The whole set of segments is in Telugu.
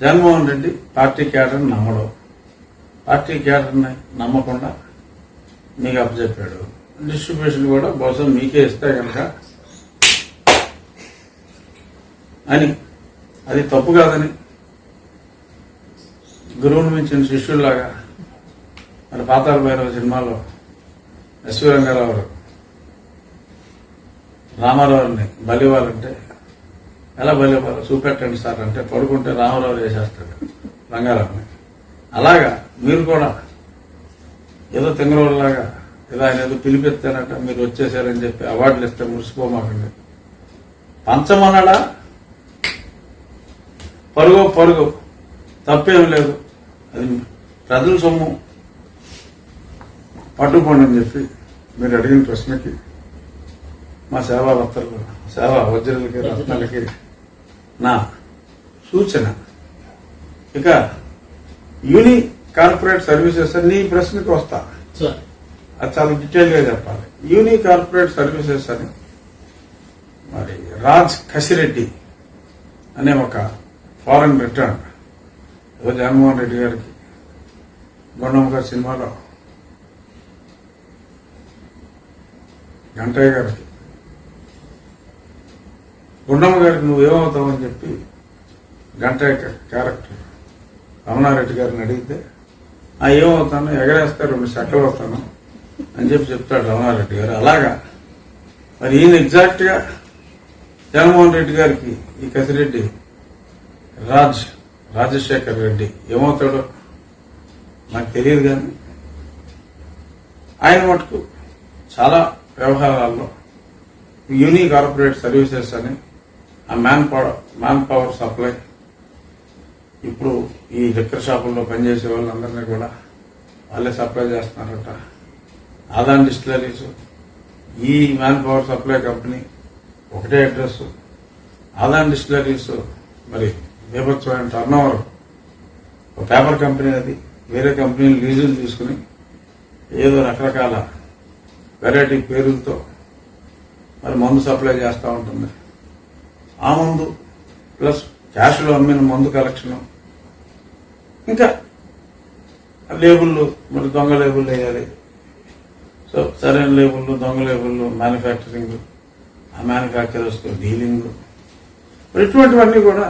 జగన్మోహన్ రెడ్డి పార్టీ క్యాడర్ని నమ్మడం. పార్టీ క్యాడర్ని నమ్మకుండా మీకు అప్పచెప్పాడు. డిస్ట్రిబ్యూషన్ కూడా బహుశా మీకే ఇస్తే కనుక అని. అది తప్పు కాదని గురువుని మించిన శిష్యుల్లాగా మరి పాతాల భైరవ సినిమాలో ఎస్వి రంగారావు గారు రామారావుని బలివాలంటే ఎలా భలే చూపెట్టండి సార్ అంటే పడుకుంటే రామారావు చేసేస్తాడు. రంగారావుని అలాగా మీరు కూడా ఏదో తింగరోళ్ళలాగా ఇలా ఆయన ఏదో పిలిపిస్తానట మీరు వచ్చేసారని చెప్పి అవార్డులు ఇస్తే మురిసిపోమాకండి. పంచమనడా పరుగు పరుగు. తప్పేం లేదు. అది ప్రజల సొమ్ము. పట్టుకోండి అని చెప్పి మీరు అడిగిన ప్రశ్నకి మా సేవా భక్తులకు సేవా వజ్రులకి రత్నాలకి నా సూచన. ఇక యూని కార్పొరేట్ సర్వీసెస్ అని ప్రశ్నకి వస్తా. అది చాలా డీటెయిల్గా చెప్పాలి. యూని కార్పొరేట్ సర్వీసెస్ అని మరి రాజ్ కసిరెడ్డి అనే ఒక ఫారెన్ రిటర్న్ ఏదో జగన్మోహన్ రెడ్డి గారికి గుండమ్మ గారి సినిమాలో గంటయ్య గారికి గుండమ్మ గారికి నువ్వు ఏమవుతావని చెప్పి గంట క్యారెక్టర్ రమణారెడ్డి గారిని అడిగితే ఆ ఏమవుతాను? ఎగరేస్తే రెండు సెక్కలు అవుతాను అని చెప్పి చెప్తాడు రమణారెడ్డి గారు. అలాగా. మరి ఈయన ఎగ్జాక్ట్గా జగన్మోహన్ రెడ్డి గారికి ఈ కసిరెడ్డి రాజ్ రాజశేఖర్ రెడ్డి ఏమవుతాడో నాకు తెలియదు కానీ ఆయన మటుకు చాలా వ్యవహారాల్లో యూని కార్పొరేట్ సర్వీసెస్ అని ఆ man power man power supply ఇప్పుడు ఈ లిక్కర్ షాపుల్లో పనిచేసే వాళ్ళందరినీ కూడా వాళ్ళే సప్లై చేస్తున్నారట. ఆదాన్ డిస్టిలరీస్ ఈ మ్యాన్ పవర్ సప్లై కంపెనీ ఒకటే అడ్రస్ ఆదాన్ డిస్టిలరీస్ మరి బీభత్సమైన టర్న్ ఓవర్ ఒక పేపర్ కంపెనీ అది. వేరే కంపెనీలు లీజులు తీసుకుని ఏదో రకరకాల వెరైటీ పేరులతో మరి మందు సప్లై చేస్తూ ఉంటుంది. ఆ మందు ప్లస్ క్యాష్లో అమ్మిన మందు కలెక్షన్. ఇంకా లేబుల్లు మరి దొంగ లేబుల్ వేయాలి. సో సరైన లేబుల్లు దొంగ లేబుల్లు మ్యానుఫ్యాక్చరింగ్ ఆ మ్యానుఫ్యాక్చరర్స్ డీలింగ్ ఇటువంటివన్నీ కూడా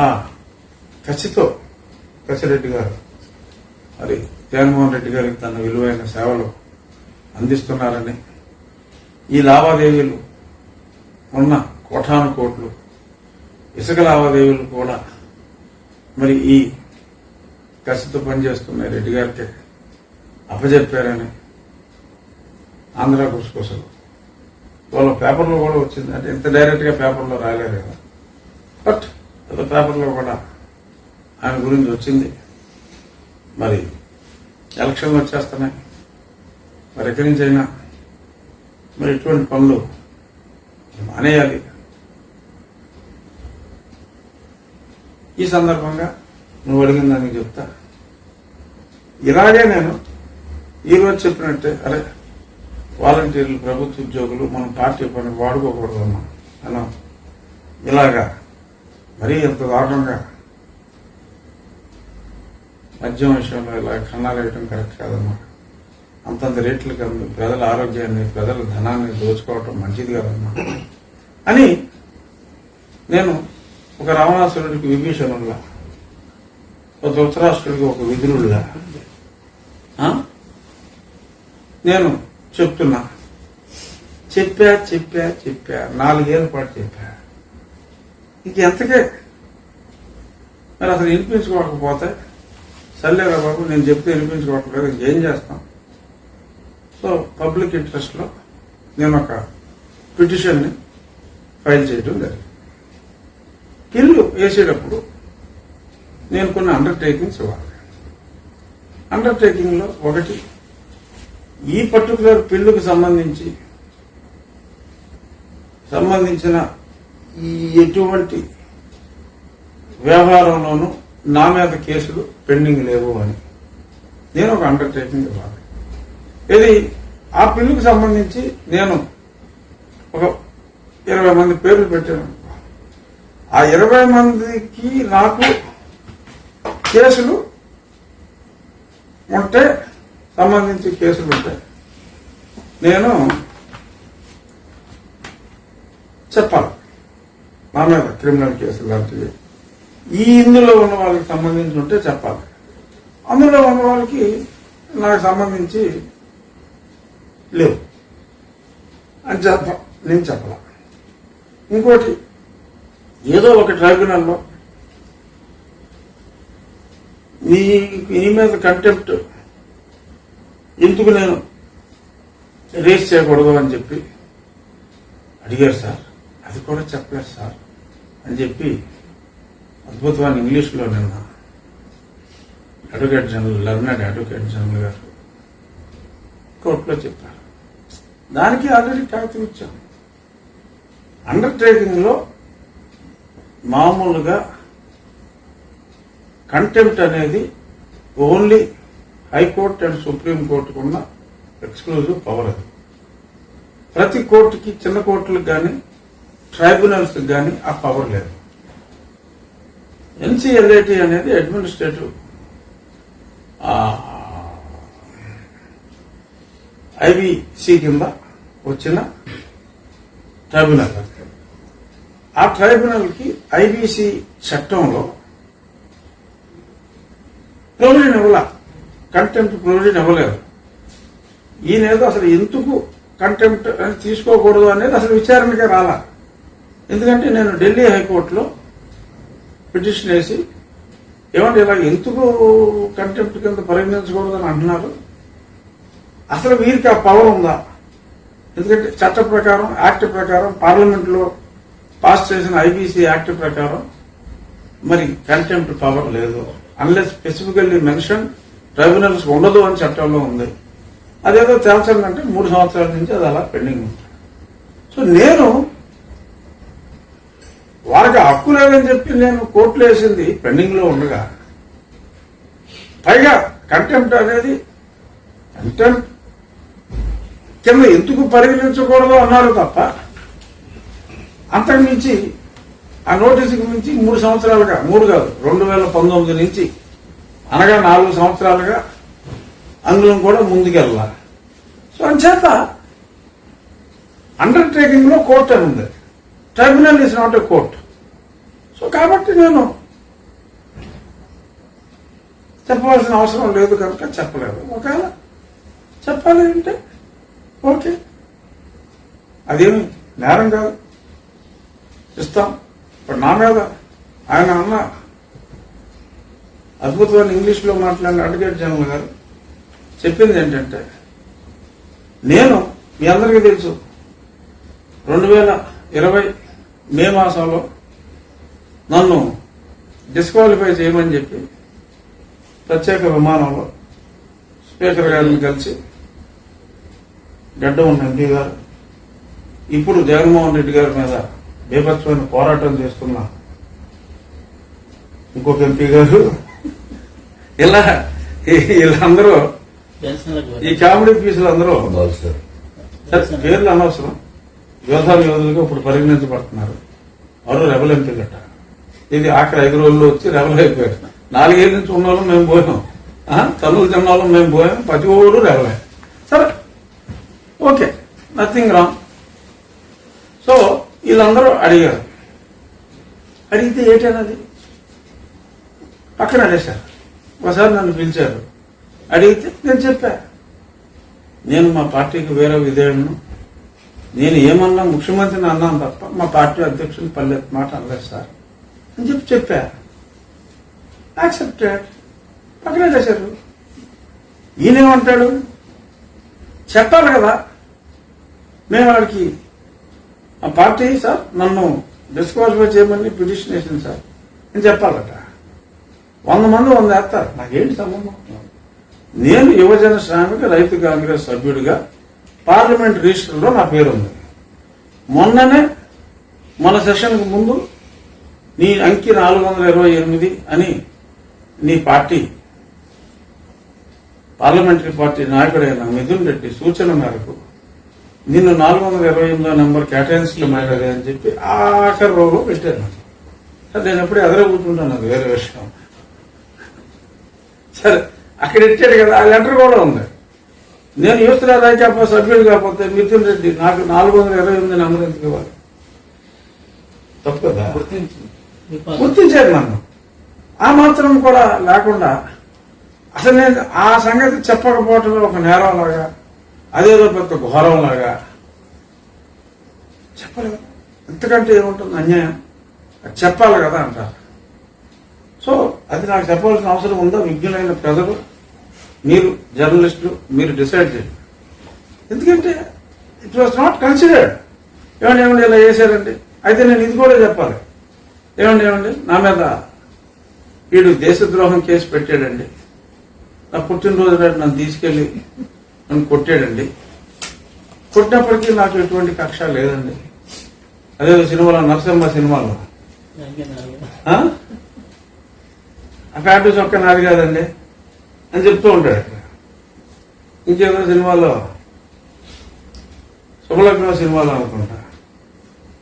ఆ కసితో కసిరెడ్డి గారు మరి జగన్మోహన్ రెడ్డి గారికి తన విలువైన సేవలు అందిస్తున్నారని ఈ లావాదేవీలు ఉన్న కోటాను కోట్లు ఇసుక లావాదేవీలు కూడా మరి ఈ కసితో పనిచేస్తున్న రెడ్డి గారికి అప్పచెప్పారని ఆంధ్ర గుడ్స్కోసలు వాళ్ళ పేపర్లో కూడా వచ్చింది. అంటే ఇంత డైరెక్ట్గా పేపర్లో రాయలేదు కదా. బట్ ఏదో పేపర్లో కూడా ఆయన గురించి వచ్చింది. మరి ఎలక్షన్లు వచ్చేస్తున్నాయి. మరి ఎక్కడి నుంచి అయినా మరి ఎటువంటి పనులు మానేయాలి. ఈ సందర్భంగా నువ్వు అడిగిన దానికి చెప్తా. ఇలాగే నేను ఈరోజు చెప్పినట్టే అరే వాలంటీర్లు ప్రభుత్వ ఉద్యోగులు మనం పార్టీ పని వాడుకోకూడదు అన్నాం అన్నాం ఇలాగా మరీ ఎంత దారుణంగా మద్యం విషయంలో ఇలా కన్నాలు వేయటం కరెక్ట్ కాదమ్మా. అంతంత రేట్లకి అమ్మి ప్రజల ఆరోగ్యాన్ని ప్రజల ధనాన్ని దోచుకోవటం మంచిది కాదమ్మా. అని నేను ఒక రావణాసురుడికి విభీషణుల్లా ఒక ధృతరాష్ట్రుడికి ఒక విధులుగా నేను చెప్తున్నా. చెప్పా చెప్పా చెప్పా. నాలుగేళ్ళ పాటు చెప్పా. ఇంకెంతకే మరి అసలు వినిపించుకోకపోతే సర్లేరా బాబు నేను చెప్తే వినిపించుకోవట్లేదు ఇంకేం చేస్తాం? సో పబ్లిక్ ఇంట్రెస్ట్లో నేను ఒక పిటిషన్ని ఫైల్ చేయడం జరిగింది. బిల్లు వేసేటప్పుడు నేను కొన్ని అండర్టేకింగ్స్ ఇవ్వాలి. అండర్టేకింగ్లో ఒకటి ఈ పర్టికులర్ బిల్లుకు సంబంధించి సంబంధించిన ఈ ఎటువంటి వ్యవహారంలోనూ నా మీద కేసులు పెండింగ్ లేవు అని నేను ఒక అండర్టేకింగ్ ఇవ్వాలి. ఇది ఆ బిల్లుకు సంబంధించి నేను ఒక ఇరవై మంది పేర్లు పెట్టాను. ఆ ఇరవై మందికి నాకు కేసులు ఉంటే సంబంధించి కేసులు ఉంటే నేను చెప్పాలి. నా మీద క్రిమినల్ కేసులు లాంటివి. ఈ ఇందులో ఉన్న వాళ్ళకి సంబంధించి ఉంటే చెప్పాలి. అందులో ఉన్న వాళ్ళకి నాకు సంబంధించి లేవు. అని చెప్ప నేను చెప్పాల. ఇంకోటి ఏదో ఒక ట్రైబ్యునల్లో నీ నీ మీద కంటెంప్ట్ ఎందుకు నేను రేస్ చేయకూడదు అని చెప్పి అడిగారు సార్. అది కూడా చెప్పలేదు సార్ అని చెప్పి అద్భుతమైన ఇంగ్లీష్లో నిన్న advocate general learned advocate general గారు కోర్టులో చెప్పారు. దానికి ఆల్రెడీ కాగితం ఇచ్చాం. అండర్టేకింగ్లో మామూలుగా కంటెంప్ట్ అనేది ఓన్లీ హైకోర్టు అండ్ సుప్రీం కోర్టుకు ఉన్న ఎక్స్క్లూజివ్ పవర్ అది. ప్రతి కోర్టుకి చిన్న కోర్టులకు కానీ ట్రైబ్యునల్స్కి కానీ ఆ పవర్ లేదు. ఎన్సిఎల్ఏటి అనేది అడ్మినిస్ట్రేటివ్ ఐబిసి కింద వచ్చిన ట్రైబ్యునల్ ఆ ట్రైబ్యునల్కి ఐబీసీ చట్టంలో ప్రొవిజన్ ఇవ్వాల. కంటెంప్ట్ ప్రొవిజన్ ఇవ్వలేదు. ఈయన ఏదో అసలు ఎందుకు కంటెంప్ట్ అని తీసుకోకూడదు అనేది అసలు విచారణకే రాలా. ఎందుకంటే నేను ఢిల్లీ హైకోర్టులో పిటిషన్ వేసి ఏమంటే ఇలా ఎందుకు కంటెంప్ట్ కింద పరిగణించకూడదని అంటున్నారు? అసలు వీరికి ఆ పవర్ ఉందా? ఎందుకంటే చట్ట ప్రకారం యాక్ట్ ప్రకారం పార్లమెంట్లో పాస్ చేసిన ఐబీసీ యాక్ట్ ప్రకారం మరి కంటెంప్ట్ పవర్ లేదు. అన్లెస్ స్పెసిఫికల్లీ మెన్షన్ ట్రైబ్యునల్స్ ఉండదు అని చట్టంలో ఉంది. అదేదో తేల్చాలంటే మూడు సంవత్సరాల నుంచి అది అలా పెండింగ్ ఉంది. సో నేను వారికి హక్కు లేదని చెప్పి నేను కోర్టులో వేసింది పెండింగ్లో ఉండగా పైగా కంటెంప్ట్ అనేది కంటెంప్ట్ కింద ఎందుకు పరిగణించకూడదు అన్నారు తప్ప అంతకుమించి ఆ నోటీసుకు మించి మూడు సంవత్సరాలుగా మూడు కాదు రెండు వేల పంతొమ్మిది నుంచి అనగా నాలుగు సంవత్సరాలుగా అందులో కూడా ముందుకెళ్ళాలి. సో అంచేత అండర్టేకింగ్లో కోర్ట్ అని ఉంది. Tribunal is not a court so కాబట్టి నేను చెప్పవలసిన అవసరం లేదు కనుక చెప్పలేదు. ఒకవేళ చెప్పాలి అంటే ఓకే. అదేమి నేరం కాదు. ఇస్తాం. ఇప్పుడు నా మీద ఆయన అన్న అద్భుతమైన ఇంగ్లీష్లో మాట్లాడిన అడ్వకేట్ జనరల్ గారు చెప్పింది ఏంటంటే నేను మీ అందరికీ తెలుసు రెండు వేల ఇరవై మే మాసంలో నన్ను డిస్క్వాలిఫై చేయమని చెప్పి ప్రత్యేక విమానంలో స్పీకర్ గారిని కలిసి గడ్డ ఉన్న ఎంపీ గారు ఇప్పుడు జగన్మోహన్ రెడ్డి గారి మీద బీభత్సమైన పోరాటం చేస్తున్న ఇంకొక ఎంపీ గారు. ఇలా వీళ్ళందరూ ఈ కామెడీ పీసులు అందరూ సరే, పేర్లు అనవసరం. యోధా యోధులుగా ఇప్పుడు పరిగణించబడుతున్నారు. వారు రెబల్ ఎంపీలట ఇది ఆఖరి ఐదు రోజుల్లో వచ్చి రెబల్ అయిపోయారు. నాలుగేళ్ళ నుంచి ఉన్న వాళ్ళం మేము పోయాం. తల్లులు తిన్న వాళ్ళం మేము పోయాం. ప్రతి ఓడు రెబలే సరే. ఓకే. నథింగ్ రాంగ్ సో వీళ్ళందరూ అడిగారు. అడిగితే ఏంటన్నది పక్కన అడేశారు ఒకసారి నన్ను పిలిచారు. అడిగితే నేను చెప్పా. నేను మా పార్టీకి వేరే విధేయుడును నేను ఏమన్నా ముఖ్యమంత్రిని అన్నాను తప్ప మా పార్టీ అధ్యక్షుని పల్లె మాట అనలేదు సార్ అని చెప్పి చెప్పా. యాక్సెప్టెడ్. పక్కన చేశారు ఈయనేమంటాడు? చెప్పాలి కదా. మేము వాడికి ఆ పార్టీ సార్ నన్ను డిస్క్వాలిఫై చేయమని పిటిషన్ వేసింది సార్. నేను చెప్పాలట. వంద మంది వంద వేస్తారు. నాకేంటి సంబంధం? నేను యువజన శ్రామిక రైతు కాంగ్రెస్ సభ్యుడిగా పార్లమెంట్ రిజిస్టర్లో నా పేరు ఉంది మొన్ననే మన సెషన్కు ముందు నీ అంకి నాలుగు వందల ఇరవై ఎనిమిది అని నీ పార్టీ పార్లమెంటరీ పార్టీ నాయకుడైన మిథున్ రెడ్డి సూచన మేరకు నిన్ను నాలుగు వందల ఇరవై ఎనిమిదో నెంబర్ కేటాయించడం అని చెప్పి ఆఖరి రోజు పెట్టాను. సరే నేను ఎప్పుడు ఎదర కూర్చుంటాను అది వేరే విషయం. సరే అక్కడ ఇచ్చాడు కదా ఆ లెటర్ కూడా ఉంది. నేను యూస్త్రా రాజ్యాప సభ్యుడు కాకపోతే మిథున్ రెడ్డి నాకు నాలుగు వందల ఇరవై ఎనిమిది నెంబర్ ఎందుకు ఇవ్వాలి? తప్పు కదా గుర్తించింది గుర్తించారు నన్ను. ఆ మాత్రం కూడా లేకుండా అసలు నేను ఆ సంగతి చెప్పకపోవటం ఒక నేరం లాగా అదేదో పెద్ద ఘోరంలాగా చెప్పలేదు ఎంతకంటే ఏముంటుంది? అన్యాయం. అది చెప్పాలి కదా అంటారు సో అది నాకు చెప్పాల్సిన అవసరం ఉందా? విజ్ఞులైన ప్రజలు మీరు జర్నలిస్టులు మీరు డిసైడ్ చేయండి. ఎందుకంటే ఇట్ వాస్ నాట్ కన్సిడర్డ్ ఏమండి ఏమండి ఇలా చేశారండి? అయితే నేను ఇది కూడా చెప్పాలి. ఏమండి ఏమండి? నా మీద వీడు దేశద్రోహం కేసు పెట్టాడండి. నా పుట్టినరోజు నాడు నన్ను తీసుకెళ్ళి నన్ను కొట్టాడండి. కొట్టినప్పటికీ నాకు ఎటువంటి కక్ష లేదండి. అదే సినిమాలో నరసింహ సినిమాలో. ఆ? ఆ ఫ్యాక్టరీ చొక్క నాది కాదండి అని చెప్తూ ఉంటాడు అక్కడ. ఇంకేదో సినిమాలో? శుభలగ్నం సినిమాలో అనుకుంటా.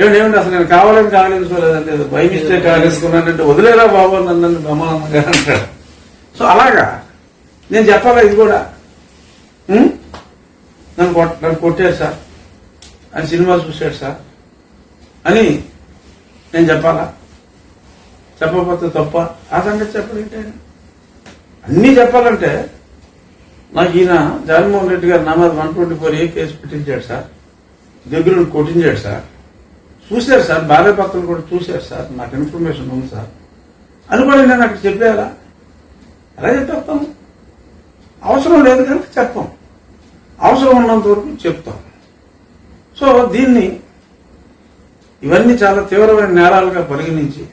ఏమండి ఏమండి అసలు నేను కావాలని కాగలించుకోలేదండి బై మిస్టేక్ కాగలించుకున్నానంటే వదిలేరా బాబు నన్ను బ్రహ్మానంద గారు అంటాడు. సో అలాగా నేను చెప్పాలా ఇది కూడా? Hmm? నన్ను కొట్ నన్ను కొట్టారు సార్. ఆయన సినిమా చూశాడు సార్. అని నేను చెప్పాలా? చెప్పకపోతే తప్ప ఆ సంగతి చెప్పడంటే అన్నీ చెప్పాలంటే నాకు ఈయన జగన్మోహన్ రెడ్డి గారు నా మీద one twenty four A case పెట్టించాడు సార్. దగ్గర కొట్టించాడు సార్. చూశారు సార్. భార్య కూడా చూశారు సార్. నాకు ఇన్ఫర్మేషన్ ఉంది సార్. అని కూడా నేను అక్కడ చెప్పేయాలా ఎలా చెప్పేస్తాము? అవసరం లేదు కనుక చెప్పాం. అవసరం ఉన్నంత వరకు చెప్తాం. సో దీన్ని ఇవన్నీ చాలా తీవ్రమైన నేరాలుగా పరిగణించి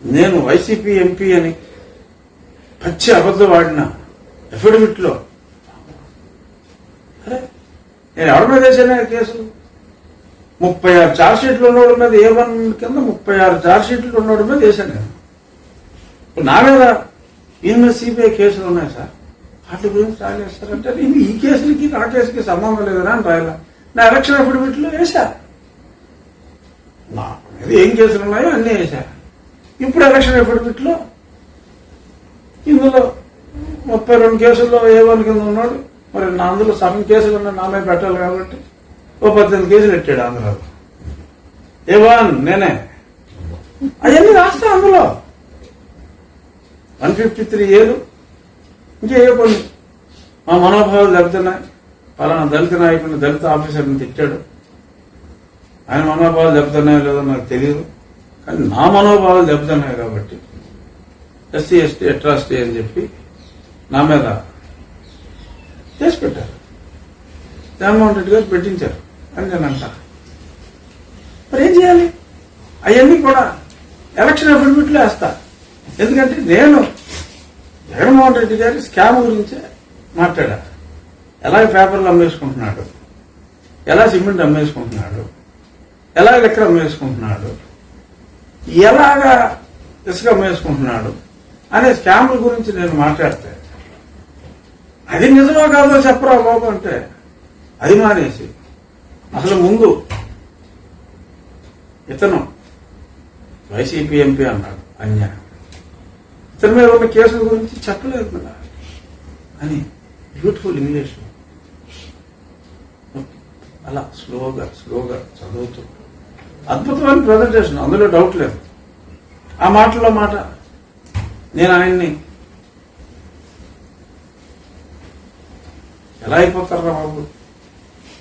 నేను వైసీపీ ఎంపీ అని పచ్చి అబద్ధం వాడిన అఫిడవిట్లో అరే నేను ఎవరి మీద వేసానే కేసులు ముప్పై ఆరు చార్జ్ షీట్లు ఉన్నోడి మీద ఏ వన్ కింద ముప్పై ఆరు చార్జ్ షీట్లు ఉన్నోడి మీద వేసాను నా మీద ఈయన మీద సిబిఐ కేసులు ఉన్నాయి సార్. వాటి గురించి రాలేస్తారంటే ఇవి ఈ కేసులకి ఆ కేసుకి సంబంధం లేదని అని రాయాల. నా ఎలక్షన్ అఫిడవిట్లో వేశా. నా మీద ఏం కేసులు ఉన్నాయో అన్నీ వేశా. ఇప్పుడు ఎలక్షన్ అఫిడవిట్లో ఇందులో ముప్పై రెండు కేసుల్లో ఏ వన్ కింద ఉన్నాడు? మరి నా అందులో సగం కేసులు ఉన్న నా మీద పెట్టాలి కాబట్టి ఓ పద్దెనిమిది కేసులు పెట్టాడు ఆంధ్రాలో. A one? నేనే. అవన్నీ రాస్తా అందులో? వన్ ఫిఫ్టీ త్రీ ఏలు. ఇంకే పని? మా మనోభావాలు దెబ్బతున్నాయి పలానా దళిత నాయకుడిని దళిత ఆఫీసర్ని తిట్టాడు. ఆయన మనోభావాలు దెబ్బతున్నాయో లేదో నాకు తెలియదు. కానీ నా మనోభావాలు దెబ్బతున్నాయి కాబట్టి. ఎస్సీ ఎస్టీ అట్రాసిటీ అని చెప్పి నా మీద చేసి పెట్టారు. జగన్మోహన్ రెడ్డి గారు పెట్టించారు. అని నేను అంటా. మరి ఏం చేయాలి? అవన్నీ కూడా ఎలక్షన్ అఫిడవిట్లు వేస్తా. ఎందుకంటే నేను జగన్మోహన్ రెడ్డి గారి స్కామ్ గురించే మాట్లాడారు. ఎలా పేపర్లు అమ్మేసుకుంటున్నాడు? ఎలా సిమెంట్ అమ్మేసుకుంటున్నాడు? ఎలా లెక్కలు అమ్మేసుకుంటున్నాడు? ఎలాగా ఇసుక అమ్మేసుకుంటున్నాడు? అనే స్కామ్ల గురించి నేను మాట్లాడితే అది నిజమో కాదో చెప్పరా బాబు అంటే అది మానేసి అసలు ముందు ఇతను వైసీపీ ఎంపీ అన్నాడు అన్యాయం. తన మీద ఉన్న కేసుల గురించి చెప్పలేదు కదా. అని బ్యూటిఫుల్ ఇంగ్లీష్ అలా స్లోగా స్లోగా చదువుతూ. అద్భుతమైన ప్రజెంటేషన్ అందులో డౌట్ లేదు. ఆ మాటలో మాట నేను ఆయన్ని ఎలా అయిపోతారా బాబు?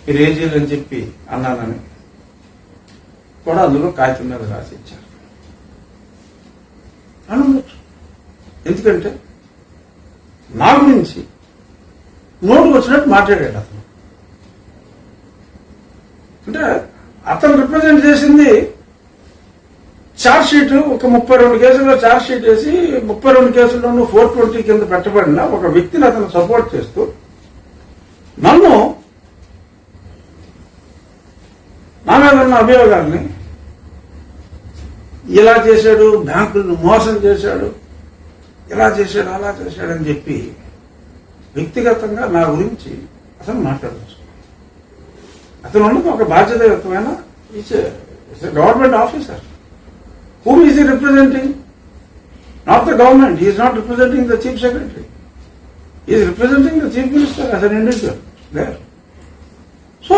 మీరు ఏం చేయాలని చెప్పి అన్నానని కూడా అందులో కాగితం మీద రాసి ఇచ్చారు. అని ఎందుకంటే నా గురించి నోటుకు వచ్చినట్టు మాట్లాడాడు అతను. అంటే అతను రిప్రజెంట్ చేసింది చార్జ్ షీట్ ఒక ముప్పై రెండు కేసుల్లో చార్జ్ షీట్ వేసి ముప్పై రెండు కేసుల్లోనూ ఫోర్ ట్వంటీ కింద పెట్టబడిన ఒక వ్యక్తిని అతను సపోర్ట్ చేస్తూ నన్ను నా మీద ఉన్న అభియోగాల్ని ఇలా చేశాడు బ్యాంకులను మోసం చేశాడు ఇలా చేశాడు అలా చేశాడు అని చెప్పి వ్యక్తిగతంగా నా గురించి అతను మాట్లాడచ్చు అతను ఉన్నది ఒక బాధ్యతయుతమైన government officer. Whom is representing not the government is not representing the chief secretary is representing the chief minister as individual so